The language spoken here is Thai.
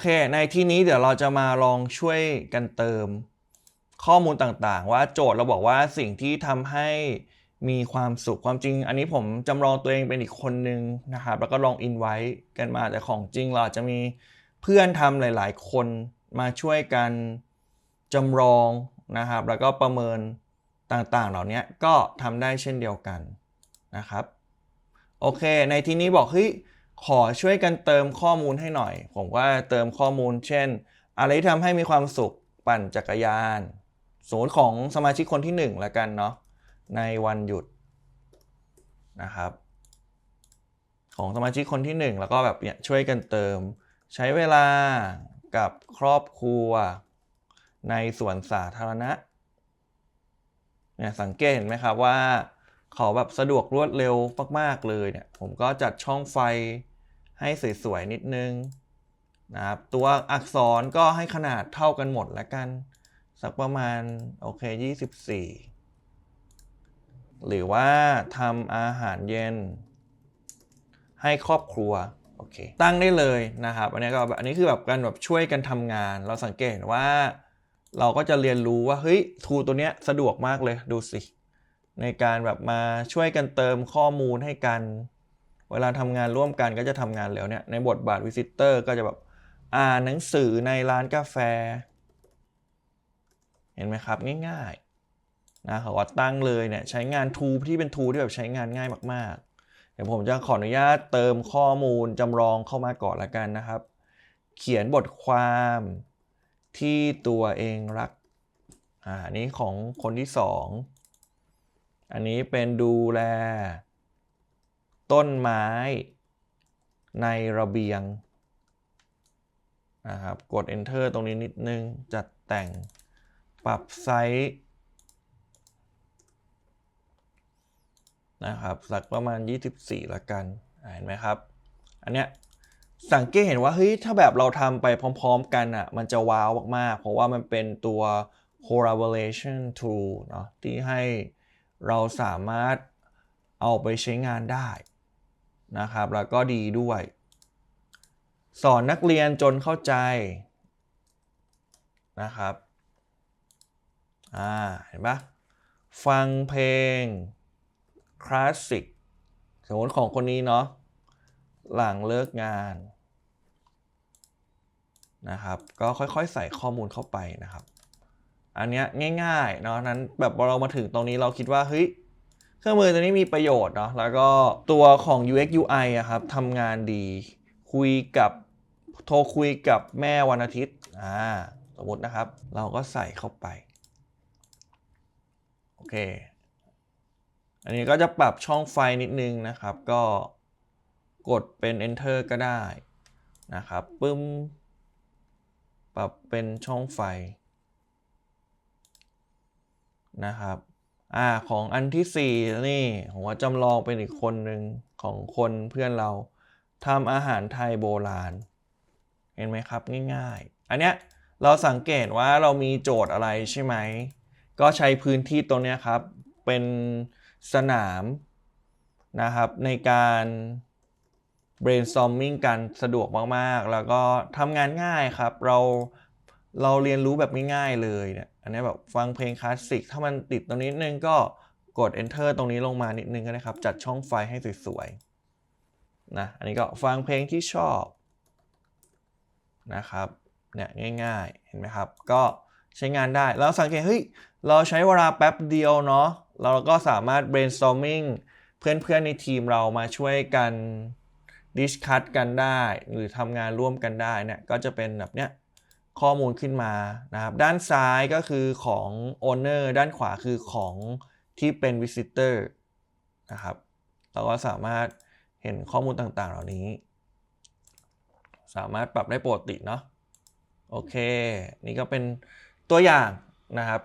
เค ในที่นี้เดี๋ยวเราจะมาลองช่วยกันเติมข้อมูลต่างๆ ว่าโจทย์เราบอกว่าสิ่งที่ทำให้มีความสุขความจริง อันนี้ผมจำลองตัวเองเป็นอีกคนนึงนะครับ แล้วก็ลองอินไว้กันมาแต่ของจริงเราจจะมีเพื่อนทำหลาย ๆ คนมาช่วยกันจำลองนะครับ แล้วก็ประเมินต่างๆ เหล่านี้ก็ทำได้เช่นเดียวกันนะครับ โอเค ในที่นี้บอกเฮ้ย ขอช่วยกันเติมข้อมูลให้หน่อย ผมก็เติมข้อมูล เช่น อะไรที่ทำให้มีความสุขปั่นจักรยานสมมติของสมาชิกคนที่หนึ่งละกันเนาะในวันหยุดนะครับ ของสมาชิกคนที่หนึ่งแล้วก็แบบเนี่ยช่วยกันเติม ใช้เวลากับครอบครัว ในสวนสาธารณะเนี่ยสังเกตเห็นไหมครับว่าเขาแบบสะดวกรวดเร็วมาก ๆ เลยเนี่ย ผมก็จัดช่องไฟ ให้สวยๆนิดนึงนะครับตัวอักษรก็ให้ขนาดเท่ากันหมดแล้วกัน สักประมาณโอเค 24 หรือว่าทำอาหารเย็น ให้ครอบครัวโอเคตั้งได้เลยนะครับ อันนี้ก็แบบอันนี้คือแบบการแบบช่วยกันทำงาน เราสังเกตว่า เราก็จะเรียนรู้ว่าเฮ้ยทูตัวเนี้ยสะดวกมากเลยดูสิ ในการแบบมาช่วยกันเติมข้อมูลให้กัน เวลาทำงานร่วมกันก็จะทำงานเร็วเนี่ยในบทบาทวิสิเตอร์ก็จะแบบอ่านหนังสือในร้านกาแฟ เห็นไหมครับง่ายๆนะเขาว่าตั้งเลยเนี่ยใช้งานทูที่เป็นทูที่แบบใช้งานง่ายมากๆ เดี๋ยวผมจะขออนุญาตเติมข้อมูลจำลองเข้ามาก่อนละกันนะครับ เขียนบทความที่ตัวเองรักอ่านนี้ของคนที่สองอันนี้เป็นดูแล ต้นไม้ในระเบียงนะครับกด enter ตรงนี้นิดนึง จัดแต่งปรับไซส์นะครับสักประมาณ 24 ละกันเห็นไหมครับ อันเนี้ยสังเกตเห็นว่าเฮ้ยถ้าแบบเราทำไปพร้อมๆกันอะมันจะว้าวมากๆ เพราะว่ามันเป็นตัว collaboration tool เนาะที่ให้เราสามารถเอาไปใช้งานได้ นะครับ แล้วก็ดีด้วย สอนนักเรียนจนเข้าใจนะครับ อ่า เห็นปะฟังเพลงคลาสสิกสมมติของคนนี้เนาะ หลังเลิกงานนะครับ ก็ค่อยๆ ใส่ข้อมูลเข้าไปนะครับ อันเนี้ยง่ายๆ เนาะนั้นแบบเรามาถึงตรงนี้เราคิดว่าเฮ้ย เครื่องมือตัวนี้มีประโยชน์เนาะแล้วก็ตัวของ UX UI อะครับทำงานดี คุยกับโทรคุยกับแม่วันอาทิตย์อ่าสมมตินะครับ เราก็ใส่เข้าไป โอเค อันนี้ก็จะปรับช่องไฟนิดนึงนะครับ ก็กดเป็น enter ก็ได้นะครับปึ้ม ปรับเป็นช่องไฟนะครับ อ่าของอันที่ 4 นี่ผมว่าจำลองเป็นอีกคนหนึ่งของคนเพื่อนเราทำอาหารไทยโบราณ เห็นไหมครับง่ายๆ อันเนี้ยเราสังเกตว่าเรามีโจทย์อะไรใช่ไหม ก็ใช้พื้นที่ตรงเนี้ยครับ เป็นสนามนะครับ ในการ brainstorming กันสะดวกมากๆ แล้วก็ทำงานง่ายครับ เราเราเรียนรู้แบบง่ายๆเลยเนี่ย อันนี้แบบฟังเพลงคลาสสิก ถ้ามันติดตรงนี้นิดนึงก็กด enter ตรงนี้ลงมานิดนึงก็ได้ครับ จัดช่องไฟให้สวยๆนะอันนี้ก็ฟังเพลงที่ชอบนะครับเนี่ยง่ายๆ เห็นไหมครับ ก็ใช้งานได้ แล้วสังเกตเฮ้ยเราใช้เวลาแป๊บเดียวเนาะเราก็สามารถ brainstorming เพื่อนๆในทีมเรามาช่วยกันดิสคัตกันได้ หรือทำงานร่วมกันได้เนี่ยก็จะเป็นแบบเนี้ย ข้อมูลขึ้นมานะครับ ด้านซ้ายก็คือของ Owner ด้านขวาคือของที่เป็น Visitor นะครับ เราก็สามารถเห็นข้อมูลต่างๆ เหล่านี้ สามารถปรับได้ปกติเนาะ โอเค นี่ก็เป็นตัวอย่างนะครับ